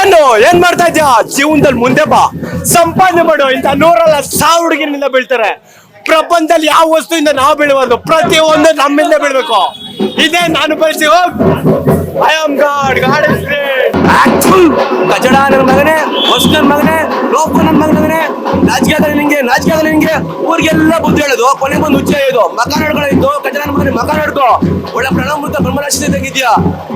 ಏನು? ಏನ್ ಮಾಡ್ತಾ ಇದ್ಯಾ ಜೀವನದಲ್ಲಿ ಮುಂದೆ ಬಾ. ಸಂಪಾದನೆ ಮಾಡು. ಇಂತ ನೂರಲ್ಲ ಸಾವಿರ ಹುಡುಗಿನಿಂದ ಬೀಳ್ತಾರೆ. ಪ್ರಪಂಚದಲ್ಲಿ ಯಾವ ವಸ್ತುವಿಂದ ನಾವು ಬೀಳುವುದು ಪ್ರತಿಯೊಂದು ನಮ್ಮಿಂದ ಬೀಳ್ಬೇಕು. ಇದೇ ನಾನು ಬಯಸಿ ಐ ಆಮ್ ಗಾಡ್ ಗಾಡ್ ಕಚಡ ನನ್ನ ಮಗನೇ. ಹೊಸ ನನ್ನ ಮಗನೇ ಲೋಕು ನನ್ನ ಮಗನೇ ನಾಚಿಕೆ ಆದ್ರೆ ನಿಂಗೆ, ನಾಚಿಕೆ ನಿಂಗೆ. ಊರಿಗೆಲ್ಲ ಬುದ್ಧಿ ಹೇಳೋದು ಕೊನೆಗೆ ಬಂದು ಹುಚ್ಚೆ ಇದು ಮಕ ನಡ್ಕೊಳ್ಳೋದು ಮಗನೇ ಮಕ ನಡ್ಕೋ ಒಳ್ಳೆ ಪ್ರಣಾಮೃತ ಬ್ರಹ್ಮರಾಶಿ ತೆಗಿದ್ಯಾ?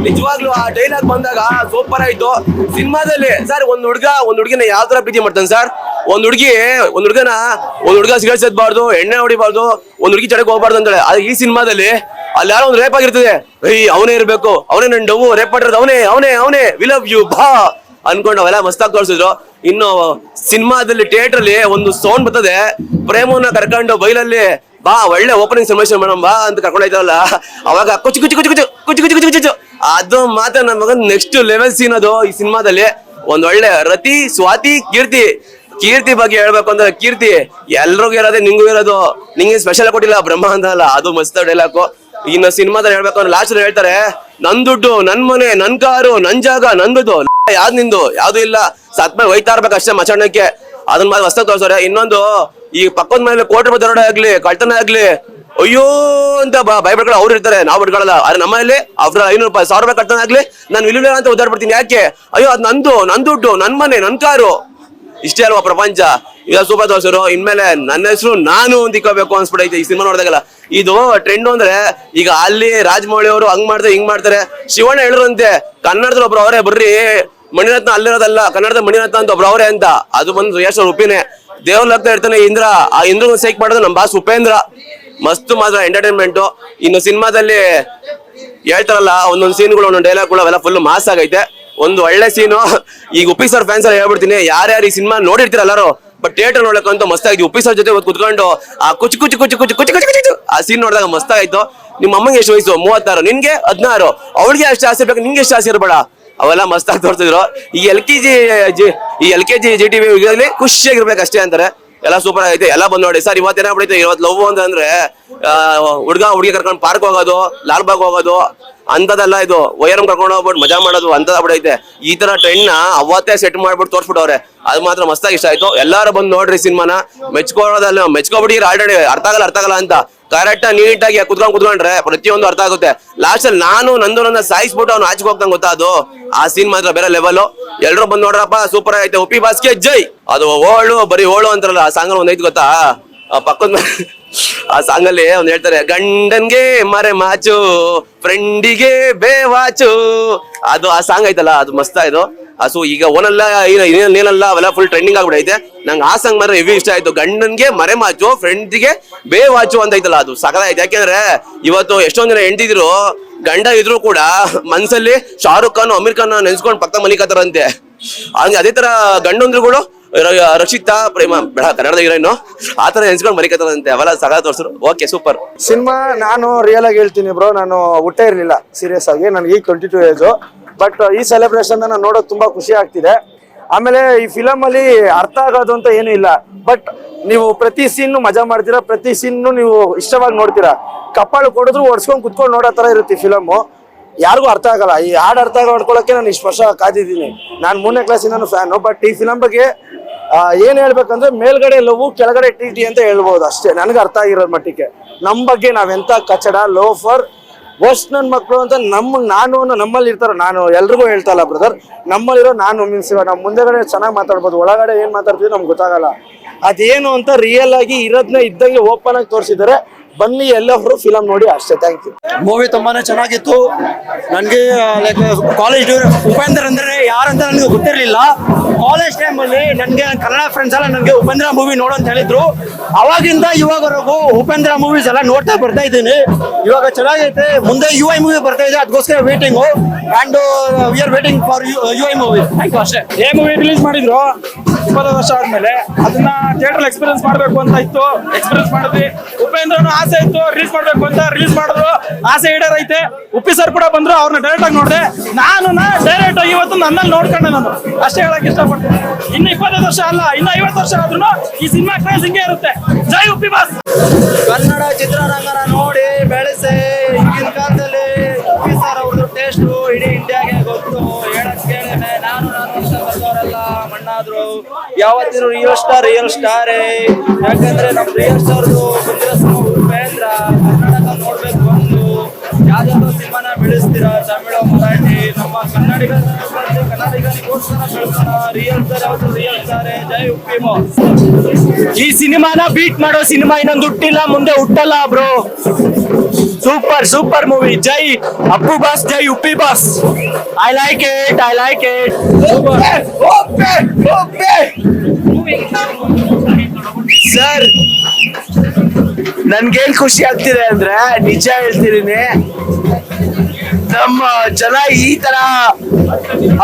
ನಿಜವಾಗ್ಲೂ ಆ ಡೈಲಾಗ್ ಬಂದಾಗ ಸೂಪರ್ ಆಯ್ತು. ಸಿನಿಮಾದಲ್ಲಿ ಸರ್ ಒಂದ್ ಹುಡುಗ, ಒಂದ್ ಹುಡುಗಿನ ಯಾವ ತರ ಪ್ರೀತಿ ಮಾಡ್ತಾನೆ ಸರ್ ಒಂದ್ ಹುಡುಗಿ, ಒಂದ್ ಹುಡುಗನ, ಒಂದ್ ಹುಡುಗ ಸಿಗರೇಟ್ ಸೇದ್ಬಾರ್ದು ಎಣ್ಣೆ ಹೊಡಿಬಾರ್ದು, ಒಂದ್ ಹುಡುಗಿ ಚಡಕ್ ಹೋಗ್ಬಾರ್ದು ಅಂತಾಳೆ. ಆದ್ರೆ ಈ ಸಿನಿಮಾದಲ್ಲಿ ಅಲ್ಲಿ ಯಾರೋ ಒಂದು ರೇಪ್ ಆಗಿರ್ತದೆ. ಏಯ್, ಅವನೇ ಇರ್ಬೇಕು. ಅವನೇ ನನ್ನ ಡೌ ರೇಪ್ ಮಾಡಿರೋದು ಅವನೇ ಅವನೇ ಅವನೇ. ವಿ ಲವ್ ಯು ಬಾ. ಅನ್ಕೊಂಡು ಅವೆಲ್ಲ ಮಸ್ತಾಗಿ ತೋರಿಸಿದ್ರು. ಇನ್ನು ಸಿನಿಮಾದಲ್ಲಿ ಥಿಯೇಟರ್ ಅಲ್ಲಿ ಒಂದು ಸೌಂಡ್ ಬರ್ತದೆ. ಪ್ರೇಮವನ್ನ ಕರ್ಕೊಂಡು ಬೈಲಲ್ಲಿ, ಬಾ, ಒಳ್ಳೆ ಓಪನಿಂಗ್ ಸನ್ಮೇಷನ್ ಮೇಡಮ್ ಬಾ ಅಂತ ಕರ್ಕೊಂಡು ಹೋಯ್ತಾರಲ್ಲ. ಅವಾಗ ಕುಚು ಕುಚ್ಚು ಕುಚ್ಚು ಕುಚು ಕುಚು ಕುಚ್ಚು ಕುಚ್ಚು ಕುಚು. ಅದು ಮಾತ್ರ ನನ್ನ ಮಗನ್ ನೆಕ್ಸ್ಟ್ ಲೆವೆಲ್ ಸೀನ್ ಅದು ಈ ಸಿನಿಮಾದಲ್ಲಿ. ಒಂದ್ ಒಳ್ಳೆ ರತಿ, ಸ್ವಾತಿ, ಕೀರ್ತಿ. ಕೀರ್ತಿ ಬಗ್ಗೆ ಹೇಳ್ಬೇಕು ಅಂದ್ರೆ ಕೀರ್ತಿ. ಎಲ್ರಿಗೂ ಇರೋದೇ, ನಿಂಗೂ ಇರೋದು. ನಿಂಗೆ ಸ್ಪೆಷಲ್ ಕೊಟ್ಟಿಲ್ಲ, ಬ್ರಹ್ಮ ಅಂತ ಅಲ್ಲ. ಅದು ಮಸ್ತ್ ಡೈಲಾಕು ಇನ್ನು ಸಿನಿಮಾದಲ್ಲಿ ಹೇಳ್ಬೇಕು ಅಂದ್ರೆ ಲಾಸ್ಟ್ ಹೇಳ್ತಾರೆ ನನ್ ದುಡ್ಡು, ನನ್ ಮನೆ, ನನ್ ಕಾರು, ನನ್ ಜಾಗ ನಂದುದು ಯಾವ್ದು ನಿಂದು? ಯಾವ್ದು ಇಲ್ಲ. ಸತ್ಮೇಲೆ ಒಯ್ತಾ ಇರ್ಬೇಕು ಅಷ್ಟೇ ಮಚಾಣಕ್ಕೆ ಅದನ್ನ ಮಾತ್ರ ವಸ್ತು ತೋರ್ಸೋರೆ. ಇನ್ನೊಂದು, ಈ ಪಕ್ಕದ ಮೇಲೆ ಕೋಟಿ ರೂಪಾಯಿ ದರೋಡೆ ಆಗ್ಲಿ, ಕಳ್ತನ ಆಗ್ಲಿ, ಅಯ್ಯೋ ಅಂತ ಭಯಪಡ್ಕೊಳ್ಳೋ ಅವ್ರು ಇರ್ತಾರೆ. ನಾವು ಬಿಡ್ಕೊಳ್ಳಲ್ಲ ಆದ್ರೆ ನಮ್ಮಲ್ಲಿ ಅವ್ರ ಐನೂರು ರೂಪಾಯಿ, ಸಾವಿರ ರೂಪಾಯಿ ಕಳ್ತನ ಆಗ್ಲಿ, ನಾನು ಇಲ್ಲ ಅಂತ ಉದ್ದಾರ ಬಿಡ್ತೀನಿ ಯಾಕೆ? ಅಯ್ಯೋ, ಅದು ನಂದು, ನನ್ ದುಡ್ಡು, ನನ್ ಮನೆ, ನನ್ ಕಾರು. ಇಷ್ಟೇ ಅಲ್ವಾ ಪ್ರಪಂಚ? ಈಗ ಸೂಪರ್ ತೋರಿಸೋರು ಇನ್ಮೇಲೆ ನನ್ನ ಹೆಸರು ನಾನು ಅಂತ ಇಕ್ಕೋಬೇಕು ಈ ಸಿನಿಮಾ ನೋಡಿದಾಗಲ್ಲ. ಇದು ಟ್ರೆಂಡ್ ಅಂದ್ರೆ ಈಗ ಅಲ್ಲಿ ರಾಜಮೌಳಿ ಅವರು ಹಂಗ್ ಮಾಡ್ತಾರೆ, ಹಿಂಗ್ ಮಾಡ್ತಾರೆ. ಶಿವಣ್ಣ ಹೇಳಿದ್ರಂತೆ, ಕನ್ನಡದಲ್ಲಿ ಒಬ್ರು ಅವರೇ, ಬರ್ರಿ, ಮಣಿರತ್ನ ಅಲ್ಲಿರೋದಲ್ಲ, ಕನ್ನಡದ ಮಣಿರತ್ನ ಅಂತ ಒಬ್ರು ಅವರೇ ಅಂತ. ಅದು ಬಂದು ಯಶ್ ಉಪ್ಪಿನೇ. ದೇವ್ರ ಇರ್ತಾನೆ ಇಂದ್ರ, ಆ ಇಂದ್ರ ಸೈಕ್ ಮಾಡೋದು ನಮ್ಮ ಬಾಸ್ ಉಪೇಂದ್ರ. ಮಸ್ತ್ ಮಾತ್ರ ಎಂಟರ್ಟೈನ್ಮೆಂಟ್ ಇನ್ನು ಸಿನಿಮಾದಲ್ಲಿ ಹೇಳ್ತಾರಲ್ಲ, ಒಂದೊಂದು ಸೀನ್ಗಳು ಒಂದೊಂದು ಡೈಲಾಗ್ಗಳು ಅವೆಲ್ಲ ಫುಲ್ ಮಾಸ್ ಆಗೈತೆ. ಒಂದು ಒಳ್ಳೆ ಸೀನು ಈಗ ಉಪ್ಪಿ ಸರ್ ಫ್ಯಾನ್ಸ್ ಎಲ್ಲ ಹೇಳ್ಬಿಡ್ತೀನಿ, ಯಾರ್ಯಾರು ಈ ಸಿನಿಮಾ ನೋಡಿರ್ತೀರ ಎಲ್ಲರೂ ಬಟ್ ಥಿಯೇಟರ್ ನೋಡಕ್ಕಂತ ಮಸ್ತಾಗಿ ಉಪ್ಪಿ ಸರ್ ಜೊತೆ ಕುತ್ಕೊಂಡು ಆ ಕುಚ್ಚು ಕುಚ್ಚು ಕುಚ್ಚು ಕುಚ್ಚು ಕುಚ್ಚು ಕುಚ್ಚು ಕುಚು ಆ ಸೀನ್ ನೋಡಿದಾಗ ಮಸ್ತಾಗಾಯ್ತು. ನಿಮ್ಮ ಅಮ್ಮಂಗೆ ಎಷ್ಟು ವಯಸ್ಸು? ಮೂವತ್ತಾರು. ನಿನ್ಗೆ ಹದಿನಾರು. ಅವಳಿಗೆ ಅಷ್ಟು ಆಸೆ ಬೇಕು ನಿಂಗೆ ಎಷ್ಟು ಆಸೆ ಇರಬೇಡ. ಅವೆಲ್ಲ ಮಸ್ತಾಗಿ ತೋರ್ತಿದ್ರು ಈ ಎಲ್ ಕೆ ಜಿ ಜಿ, ಈ L K G G T V ಖುಷಿಯಾಗಿರ್ಬೇಕು ಅಷ್ಟೇ ಅಂತಾರೆ. ಎಲ್ಲ ಸೂಪರ್ ಆಗೈತೆ. ಎಲ್ಲ ಬಂದ್ ನೋಡಿ. ಸರ್, ಇವತ್ತು ಏನಾಗ್ಬಿಡೈತೆ? ಇವತ್ತು ಲವ್ ಅಂತಂದ್ರೆ ಹುಡುಗ ಹುಡುಗಿ ಕರ್ಕೊಂಡು ಪಾರ್ಕ್ ಹೋಗೋದು ಲಾಲ್ಬಾಗ್ ಹೋಗೋದು ಅಂತದೆಲ್ಲ ಇದು ವಯರಂ ಕರ್ಕೊಂಡು ಹೋಗ್ಬಿಟ್ಟು ಮಜಾ ಮಾಡೋದು ಅಂತದ ಬಿಡೈತೆ ಈ ತರ ಟ್ರೆಂಡ್ನ ಅವತ್ತೇ ಸೆಟ್ ಮಾಡ್ಬಿಟ್ಟು ತೋರ್ಸ್ಬಿಟ್ಟವ್ರೆ. ಅದು ಮಾತ್ರ ಮಸ್ತಾಗಿ ಇಷ್ಟ ಆಯ್ತು. ಎಲ್ಲಾರು ಬಂದು ನೋಡ್ರಿ ಸಿನಿಮಾನ. ಮೆಚ್ಕೊಳ್ಳೋದಲ್ಲ ಮೆಚ್ಕೊಬಿಟ್ಟಿರ ಆಲ್ರೆಡಿ ಅರ್ಥ ಆಗಲ್ಲ ಅರ್ಥ ಆಗಲ್ಲ ಅಂತ. ಕರೆಕ್ಟ್ ನೀಟಾಗಿ ಕುತ್ಕೊಂಡ್ ಕುತ್ಕೊಂಡ್ರೆ ಪ್ರತಿಯೊಂದು ಅರ್ಥ ಆಗುತ್ತೆ. ಲಾಸ್ಟ್ ಅಲ್ಲಿ ನಾನು ನಂದು ನನ್ನ ಸಾಯಿಸ್ಬಿಟ್ಟು ಅವ್ನು ಆಚೆಗೆ ಹೋಗ್ದಂಗ್ ಗೊತ್ತಾ ಅದು? ಆ ಸೀನ್ ಮಾತ್ರ ಬೇರೆ ಲೆವೆಲ್ ಎಲ್ರು ಬಂದ್ ನೋಡ್ರಪ್ಪ ಸೂಪರ್ ಆಗೈತೆ. ಉಪ್ಪಿ ಬಾಸ್ಕೆ ಜೈ. ಅದು ಓಳು, ಬರೀ ಓಳು ಅಂತಾರಲ್ಲ, ಆ ಸಾಂಗ್ ಒಂದ್ ಐತಿ ಗೊತ್ತಾ? ಪಕ್ಕದ ಆ ಸಾಂಗ್ ಅಲ್ಲಿ ಅವ್ನು ಹೇಳ್ತಾರೆ, ಗಂಡನ್ಗೆ ಮರೆ ಮಾಚು ಫ್ರೆಂಡಿಗೆ ಬೇವಾಚು ಅದು ಆ ಸಾಂಗ್ ಐತಲ್ಲ, ಅದು ಮಸ್ತ್ ಇದು. ಸೊ ಈಗ ಓನಲ್ಲ ಏನಲ್ಲ ಅವೆಲ್ಲ ಫುಲ್ ಟ್ರೆಂಡಿಂಗ್ ಆಗ್ಬಿಡೈತೆ ನಂಗೆ ಆ ಸಾಂಗ್ ಮಾತ್ರ ಹೆವಿ ಇಷ್ಟ ಆಯ್ತು. ಗಂಡನ್ಗೆ ಮರೆ ಮಾಚು ಫ್ರೆಂಡ್ಗೆ ಬೇವಾಚು ಅಂತ ಐತಲ್ಲ ಅದು ಸಕಲಾಯ್ತು ಯಾಕೆಂದ್ರೆ ಇವತ್ತು ಎಷ್ಟೊಂದ್ ಜನ ಹೆಂಡತಿದ್ರು, ಗಂಡ ಇದ್ರು ಕೂಡ ಮನ್ಸಲ್ಲಿ ಶಾರುಖ್ ಖಾನ್, ಅಮೀರ್ ಖಾನ್ ನೆನ್ಸ್ಕೊಂಡು ಪಕ್ಕ ಮಲಿಕತ್ತಾರಂತೆ. ಹಂಗೆ ಅದೇ ತರ ಗಂಡಂದ್ರುಗಳು ರಕ್ಷಿತಾ ಪ್ರೇಮ, ಬೇಡ, ಕನ್ನಡದ ಹೀರೋಯಿನ್. ಆ ತರ ನೆನ್ಸ್ಕೊಂಡು ಮಲಿಕತ್ತಾರಂತೆ ಅವೆಲ್ಲ ಸಗಾ ತೋರ್ಸರು. Okay, super. ಸಿನಿಮಾ, ನಾನು ರಿಯಲ್ ಆಗಿ ಹೇಳ್ತೀನಿ ಬ್ರೋ, ನಾನು ಹುಟ್ಟೇ ಇರಲಿಲ್ಲ ಸೀರಿಯಸ್ ಆಗಿ. ನನಗೆ ಈಗ ಟ್ವೆಂಟಿ ಟೂ ಏಜು ಬಟ್ ಈ ಸೆಲೆಬ್ರೇಷನ್ ನಾನು ನೋಡೋದು ತುಂಬಾ ಖುಷಿ ಆಗ್ತಿದೆ. ಆಮೇಲೆ ಈ ಫಿಲಮ್ ಅಲ್ಲಿ ಅರ್ಥ ಆಗೋದು ಅಂತ ಏನು ಇಲ್ಲ. ಬಟ್ ನೀವು ಪ್ರತಿ ಸೀನ್ ಮಜಾ ಮಾಡ್ತೀರಾ, ಪ್ರತಿ ಸೀನ್ ನೀವು ಇಷ್ಟವಾಗಿ ನೋಡ್ತೀರಾ? ಕಪ್ಪಾಳು ಕೊಡಿದ್ರು ಒಡ್ಸ್ಕೊಂಡು ಕುತ್ಕೊಂಡು ನೋಡೋ ತರ ಇರುತ್ತೆ ಫಿಲಮ್ ಯಾರಿಗೂ ಅರ್ಥ ಆಗಲ್ಲ. ಈ ಹಾಡು ಅರ್ಥ ಮಾಡ್ಕೊಳ್ಳೋಕೆ ನಾನು ಇಷ್ಟು ವರ್ಷ ಕಾದಿದ್ದೀನಿ. ನಾನು ಮೂರನೇ ಕ್ಲಾಸಿನ ಫ್ಯಾನು ಬಟ್ ಈ ಫಿಲಮ್ ಬಗ್ಗೆ ಏನ್ ಹೇಳ್ಬೇಕಂದ್ರೆ ಮೇಲ್ಗಡೆ ಲವ್ ಕೆಳಗಡೆ ಟಿ ಟಿ ಅಂತ ಹೇಳ್ಬೋದು ಅಷ್ಟೇ. ನನಗೆ ಅರ್ಥ ಆಗಿರೋ ಮಟ್ಟಿಗೆ. ನಮ್ಮ ಬಗ್ಗೆ ನಾವೆಂತ ಕಚಡ ಲೋಫರ್ ವರ್ಸ್ಟ್ ನನ್ನ ಮಕ್ಕಳು ಅಂತ ನಮ್ಮ ನಾನು ನಮ್ಮಲ್ಲಿ ಇರ್ತಾರ, ನಾನು ಎಲ್ರಿಗೂ ಹೇಳ್ತಾ ಇಲ್ಲ ಬ್ರದರ್ ನಮ್ಮಲ್ಲಿರೋ ನಾನು ಮೀನ್ಸ್ ನಾವು ಮುಂದೆಗಡೆ ಚೆನ್ನಾಗಿ ಮಾತಾಡ್ಬೋದು, ಒಳಗಡೆ ಏನ್ ಮಾತಾಡ್ತೀವಿ ನಮ್ಗೆ ಗೊತ್ತಾಗಲ್ಲ. ಅದೇನು ಅಂತ ರಿಯಲ್ ಆಗಿ ಇರೋದನ್ನ ಇದ್ದಂಗೆ ಓಪನ್ ಆಗಿ ತೋರಿಸಿದ್ದಾರೆ. ಬನ್ನಿ ಎಲ್ಲರೂ ಫಿಲಮ್ ನೋಡಿ ಅಷ್ಟೇ ಥ್ಯಾಂಕ್ ಯು ಮೂವಿ ತುಂಬಾನೇ ಚೆನ್ನಾಗಿತ್ತು. ನನಗೆ ಲೈಕ್ ಕಾಲೇಜ್ ಉಪೇಂದ್ರ ಅಂದ್ರೆ ಯಾರಂತ ನನಗೆ ಗೊತ್ತಿರಲಿಲ್ಲ. ಕಾಲೇಜ್ ಟೈಮಲ್ಲಿ ನನಗೆ ಕನ್ನಡ ಫ್ರೆಂಡ್ಸ್ ಎಲ್ಲ ನನಗೆ ಉಪೇಂದ್ರ ಮೂವಿ ನೋಡು ಅಂತ ಹೇಳಿದ್ರು. ಅವಾಗಿಂದ ಇವಾಗವರೆಗೂ ಉಪೇಂದ್ರ ಮೂವೀಸ್ ಎಲ್ಲ ನೋಡ್ತಾ ಬರ್ತಾ ಇದ್ದೀನಿ. ಇವಾಗ ಚೆನ್ನಾಗೈತೆ. ಮುಂದೆ ಯು ಐ ಮೂವಿ ಬರ್ತಾ ಇದೆ ಅದಕ್ಕೋಸ್ಕರ waiting and we are waiting for U I movie thank you ಅಷ್ಟೇ. ಏ ಮೂವಿ ರಿಲೀಸ್ ಮಾಡಿದ್ರು. ಇಪ್ಪತ್ತು ವರ್ಷ ಆದ್ಮೇಲೆ. ಅದನ್ನ ಥಿಯೇಟರ್ ಎಕ್ಸ್ಪೀರಿಯನ್ಸ್ ಮಾಡಬೇಕು ಅಂತ ಇತ್ತು. ಎಕ್ಸ್ಪೀರಿಯನ್ಸ್ ಮಾಡಿದ್ವಿ. ಉಪೇಂದ್ರನು ಆಸೆ ಇತ್ತು ರಿಲೀಸ್ ಮಾಡ್ಬೇಕು ಅಂತ ರಿಲೀಸ್ ಮಾಡಿದ್ರು. ಆಸೆ ಈಡೇರೈತೆ. ಉಪ್ಪಿ ಸರ್ ಕೂಡ ಬಂದ್ರು ಅವ್ರನ್ನ ಡೈರೆಕ್ಟ್ ಆಗಿ ನೋಡಿದೆ. ನಾನು ಡೈರೆಕ್ಟ್ ಆಗಿ ಇವತ್ತು ನನ್ನಲ್ಲಿ ನೋಡ್ಕೊಂಡೆ ನಾನು. ಅಷ್ಟೇ ಹೇಳಕ್ ಇಷ್ಟಪಡ್ತೀನಿ. ಇನ್ನು ಇಪ್ಪತ್ತೈದು ವರ್ಷ ಅಲ್ಲ, ಇನ್ನು ಐವತ್ತು ವರ್ಷ ಆದ್ರೂ ಈ ಸಿನಿಮಾ ಕ್ರೇಜ್ ಹಿಂಗೆ ಇರುತ್ತೆ. ಜೈ ಉಪ್ಪಿ ಬಾಸ್! ಕನ್ನಡ ಚಿತ್ರರಂಗನ ನೋಡಿ ಬೆಳೆಸಿ. ಈಗಿನ ಕಾಲದಲ್ಲಿ ಉಪ್ಪಿ ಸರ್ ಅವ್ರದ್ದು ಟೇಸ್ಟು ಇಡೀ ಇಂಡಿಯಾಗೆ ಗೊತ್ತು. ಹೇಳಕ್ ಕೇಳೇನೆ ನಾನು ಮಣ್ಣಾದ್ರು. ಯಾವತ್ತಿರು ರಿಯಲ್ ಸ್ಟಾರ್ ರಿಯಲ್ ಸ್ಟಾರೇ ಯಾಕಂದ್ರೆ ನಮ್ಮ ರಿಯಲ್ ಸ್ಟಾರ್ ಯಾವ್ದಾದ್ರು ಸಿನಿಮಾನ ಬೆಳೆಸ್ತೀರಾ ತಮಿಳು ಮರಾಠಿ ನಮ್ಮ ಕನ್ನಡಿಗ ಕನ್ನಡಿಗರಿಗೋಸ್ಕರ ಬೆಳೆಸೋಣ ರಿಯಲ್ ಸರ್ ಯಾವತ್ತು ರಿಯಲ್ ಸರ್ ಜೈ ಉಪ್ಪಿಮೋ. ಈ ಸಿನಿಮಾನ ಬೀಟ್ ಮಾಡೋ ಸಿನಿಮಾ ಇನ್ನೊಂದು ಹುಟ್ಟಿಲ್ಲ ಮುಂದೆ ಹುಟ್ಟಲ್ಲ ಬ್ರೋ ಸೂಪರ್ ಸೂಪರ್ ಮೂವಿ ಜೈ Appu boss Jai Uppi boss I like it I like it sir ನನ್ಗೇನ್ ಖುಷಿ ಆಗ್ತಿದೆ ಅಂದ್ರೆ ನಿಜ ಹೇಳ್ತಿದೀನಿ. ನಮ್ಮ ಜನ ಈ ತರ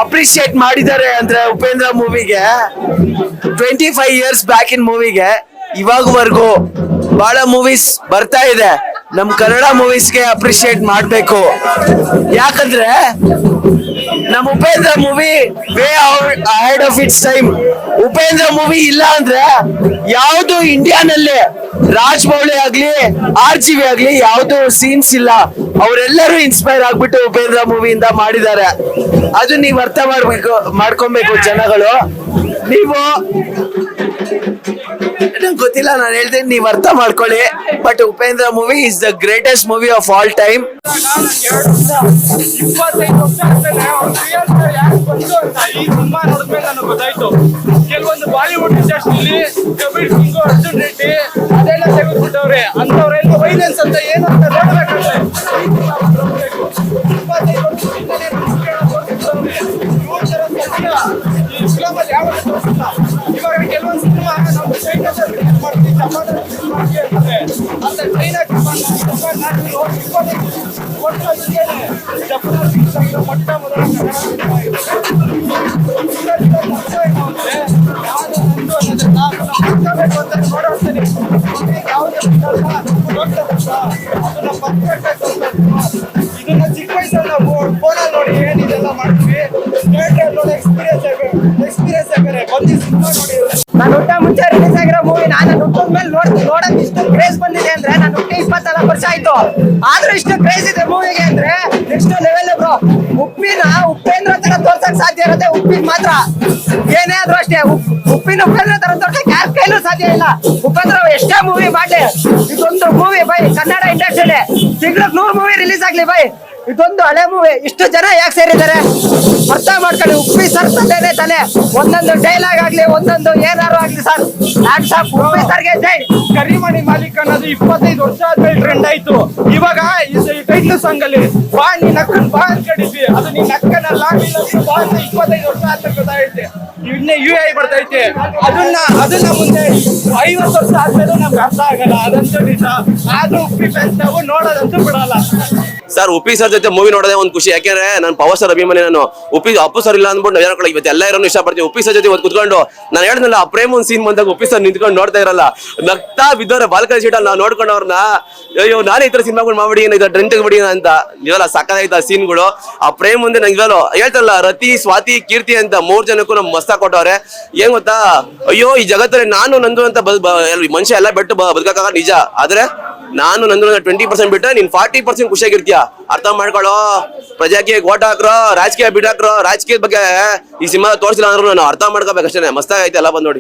ಅಪ್ರಿಶಿಯೇಟ್ ಮಾಡಿದ್ದಾರೆ ಅಂದ್ರೆ Upendra ಮೂವಿಗೆ twenty five years back in ಮೂವಿಗೆ ಇವಾಗವರೆಗೂ ಬಹಳ ಮೂವೀಸ್ ಬರ್ತಾ ಇದೆ. ನಮ್ ಕನ್ನಡ ಮೂವೀಸ್ಗೆ ಅಪ್ರಿಶಿಯೇಟ್ ಮಾಡ್ಬೇಕು. ಯಾಕಂದ್ರೆ ನಮ್ಮ Upendra movie way ahead of its time Upendra movie ಇಲ್ಲ ಅಂದ್ರೆ ಯಾವುದು ಇಂಡಿಯಾನಲ್ಲಿ ರಾಜ್ ಮೌಳಿ ಆಗ್ಲಿ, ಆರ್ ಜಿ ವಿ ಆಗ್ಲಿ ಯಾವ್ದು ಸೀನ್ಸ್ ಇಲ್ಲ. ಅವರೆಲ್ಲರೂ ಇನ್ಸ್ಪೈರ್ ಆಗ್ಬಿಟ್ಟು ಉಪೇಂದ್ರ ಮೂವಿಯಿಂದ ಮಾಡಿದ್ದಾರೆ. ಅದು ನೀವ್ ಅರ್ಥ ಮಾಡ್ಬೇಕು, ಮಾಡ್ಕೊಬೇಕು ಜನಗಳು. ನೀವು ಗೊತ್ತಿಲ್ಲ, ನಾನು ಹೇಳ್ತೇನೆ ನೀವ್ ಅರ್ಥ ಮಾಡ್ಕೊಳ್ಳಿ. But Upendra movie is the greatest movie of all time ಕೆಲವೊಂದು ಬಾಲಿವುಡ್ ಇಂಡಸ್ಟ್ರಿಲಿ ಕಬೀರ್ ಸಿಂಗ್ ಅರ್ಜುನ್ ರೆಡ್ಡಿ ಅದೆಲ್ಲ ತೆಗೆದುಬಿಟ್ಟವ್ರೆ ಅಂತವ್ರೆಲ್ಲ ವೈಲೆನ್ಸ್ ಅಂತ ಏನು ಅಂತ ನೋಡ್ಬೇಕಂದ್ರೆ ಇದನ್ನ ಚಿಕ್ಕ ವಯಸ್ಸಲ್ಲಿ ನಾವು ಫೋನಲ್ಲಿ ನೋಡಿ ಮಾಡ್ತೀವಿ ಥಿಯೇಟರ್ ನೋಡಿ ಎಕ್ಸ್ಪೀರಿಯನ್ಸ್ ಎಕ್ಸ್ಪೀರಿಯನ್ಸ್ ಆಗಿದ್ರೆ ಬಂದು ನೋಡಿ ನಾನು ಹುಟ್ಟ ಮುಂಚೆ ರಿಲೀಸ್ ಆಗಿರೋ ಮೂವಿ ನಾನು ಹುಟ್ಟಿದ ಮೇಲೆ ನೋಡ್ ನೋಡಕ್ ಇಷ್ಟು ಕ್ರೇಜ್ ವರ್ಷ ಆಯ್ತು ಆದ್ರೂ ಇಷ್ಟು ಕ್ರೇಜ್ ಇದೆ ಮೂವಿಗೆ ಅಂದ್ರೆ ನೆಕ್ಸ್ಟ್ ಲೆವೆಲ್ ಬ್ರೋ ಉಪ್ಪಿನ ಉಪ್ಪೇಂದ್ರ ತರ ತೋರ್ಸಕ್ ಸಾಧ್ಯ ಇರುತ್ತೆ ಉಪ್ಪಿನ ಮಾತ್ರ. ಏನೇ ಆದ್ರೂ ಅಷ್ಟೇ ಉಪ್ಪಿನ ಉಪೇಂದ್ರ ತರ ತೋರ್ಸಕ್ ಯಾರ ಕೈಲೂ ಸಾಧ್ಯ ಇಲ್ಲ. ಉಪೇಂದ್ರ ಎಷ್ಟೇ ಮೂವಿ ಮಾಡ್ಲಿ, ಇದೊಂದು ಮೂವಿ ಬೈ ಕನ್ನಡ ಇಂಡಸ್ಟ್ರಿಯಲ್ಲಿ ತಿಂಗಳ ನೂರ್ ಮೂವಿ ರಿಲೀಸ್ ಆಗ್ಲಿ ಬೈ. ಇದೊಂದು ಹಳೆ ಮೂವಿ ಇಷ್ಟು ಜನ ಯಾಕೆ ಸೇರಿದ್ದಾರೆ? ಅರ್ಥ ಮಾಡ್ಕೊಳ್ಳಿ ಉಪ್ಪಿ ಸರ್ ತಂದೇನೆ ತಾನೆ. ಒಂದೊಂದು ಡೈಲಾಗ್ ಆಗ್ಲಿ ಒಂದೊಂದು ಏನಾರು ಆಗ್ಲಿ ಸರ್ ಉಪ್ಪಿ ಸರ್ಗೆ ಜೈ. ಕರಿಮಣಿ ಮಾಲೀಕ್ ಅನ್ನೋದು ಇಪ್ಪತ್ತೈದು ವರ್ಷ ಆದ್ಮೇಲೆ ಟ್ರೆಂಡ್ ಆಯ್ತು. ಇವಾಗ ಟೈಟ್ಲ್ ಸಾಂಗ್ ಅಲ್ಲಿ ಬಾ ನೀನ್ ಅಕ್ಕನ್ ಬಾ ಅಂತ ಕಡಿಸಿ ಅದು ನೀನ್ ಅಕ್ಕನಲ್ಲ ಲಾಗಿಲ್ಲ ಬಾ ಅಂತ ಇಪ್ಪತ್ತೈದು ವರ್ಷ ಆದ್ಮೇಲೆ ಗೊತ್ತಾಗೈತೆ ಇನ್ನೇ ಯು ಐ ಬರ್ತೈತೆ. ಅದನ್ನ ಅದನ್ನ ಮುಂದೆ ಐವತ್ತು ವರ್ಷ ಆದ್ಮೇಲೆ ನಮ್ಗೆ ಅರ್ಥ ಆಗಲ್ಲ. ಅದಂತೂ ನಿಜ. ಆದ್ರೂ ಉಪ್ಪಿ ಫ್ಯಾನ್ಸ್ ನಾವು ನೋಡೋದಂತೂ ಬಿಡಲ್ಲ. ಸರ್ ಉಪ್ಪಿ ಸರ್ ಜೊತೆ ಮೂವಿ ನೋಡೋದೇ ಒಂದು ಖುಷಿ. ಯಾಕೆಂದ್ರೆ ನಾನು ಪವರ್ ಸರ್ ಅಭಿಮಾನಿ ನಾನು. ಉಪ್ಪಿ ಅಪ್ಪು ಸರ್ ಇಲ್ಲ ಅಂದ್ಬಿಟ್ಟು ನಾವು ಏನೋ ಇವತ್ತು ಎಲ್ಲ ಇರೋನು ಇಷ್ಟಪಡ್ತೀವಿ. ಉಪ್ಪಿ ಸರ್ ಜೊತೆ ಇವತ್ತು ಕುತ್ಕೊಂಡು ನಾನು ಹೇಳಿದ್ನಲ್ಲ, ಆ ಪ್ರೇಮ್ ಒಂದು ಸೀನ್ ಬಂದಾಗ ಉಪ್ಪಿ ಸರ್ ನಿಂತ್ಕೊಂಡು ನೋಡ್ತಾ ಇರಲ್ಲ. ನಗ್ತಾ ಬಿದ್ದವ್ರೆ ಬಾಲ್ಕನಿ ಸೀಟಲ್ಲಿ ನಾವು ನೋಡ್ಕೊಂಡವ್ರನ್ನ ಅಯ್ಯೋ, ನಾನೇ ಈ ತರ ಸಿನಿಮಾಗಳು ಮಾಡ್ಬಿಡಿ ಇದು ಡ್ರೆಂಟ್ ಬಿಡಿ ಅಂತ. ನೀವೆಲ್ಲ ಸಕ್ಕದಾಯ್ತು ಆ ಸೀನ್ಗಳು ಆ ಪ್ರೇಮ್ ಮುಂದೆ ನಂಗೆ ಇವೆಲ್ಲ ಹೇಳ್ತಾರಲ್ಲ, ರತಿ, ಸ್ವಾತಿ, ಕೀರ್ತಿ ಅಂತ ಮೂರ್ ಜನಕ್ಕೂ ನಮ್ ಮಸ್ತ ಕೊಟ್ಟವ್ರೆ. ಏನ್ ಗೊತ್ತಾ? ಅಯ್ಯೋ, ಈ ಜಗತ್ತಲ್ಲಿ ನಾನು ನಂದು ಅಂತ ಮನುಷ್ಯ ಎಲ್ಲ ಬಿಟ್ಟು ಬದುಕಕ್ಕಾಗ ನಿಜ. ಆದ್ರೆ ನಾನು ನಂದು ಟ್ವೆಂಟಿ ಪರ್ಸೆಂಟ್ ಬಿಟ್ಟ ನೀನ್ ಫಾರ್ಟಿ ಪರ್ಸೆಂಟ್ ಖುಷಿಯಾಗಿರ್ತೀಯ. ಅರ್ಥ ಮಾಡ್ಕೊಳ್ಳೋ. ಪ್ರಜಾಕೀಯ ಓಟ್ ಹಾಕ್ರೋ, ರಾಜಕೀಯ ಬಿಡಾಕ್ರ ರಾಜಕೀಯದ ಬಗ್ಗೆ, ಈ ಸಿನಿಮಾ ತೋರಿಸಿಲ್ಲ ಅಂದ್ರೂ ನಾನು ಅರ್ಥ ಮಾಡ್ಕೋಬೇಕಷ್ಟೇ ಮಸ್ತಾಗೈತೆ ಎಲ್ಲ ಬಂದ್ ನೋಡಿ.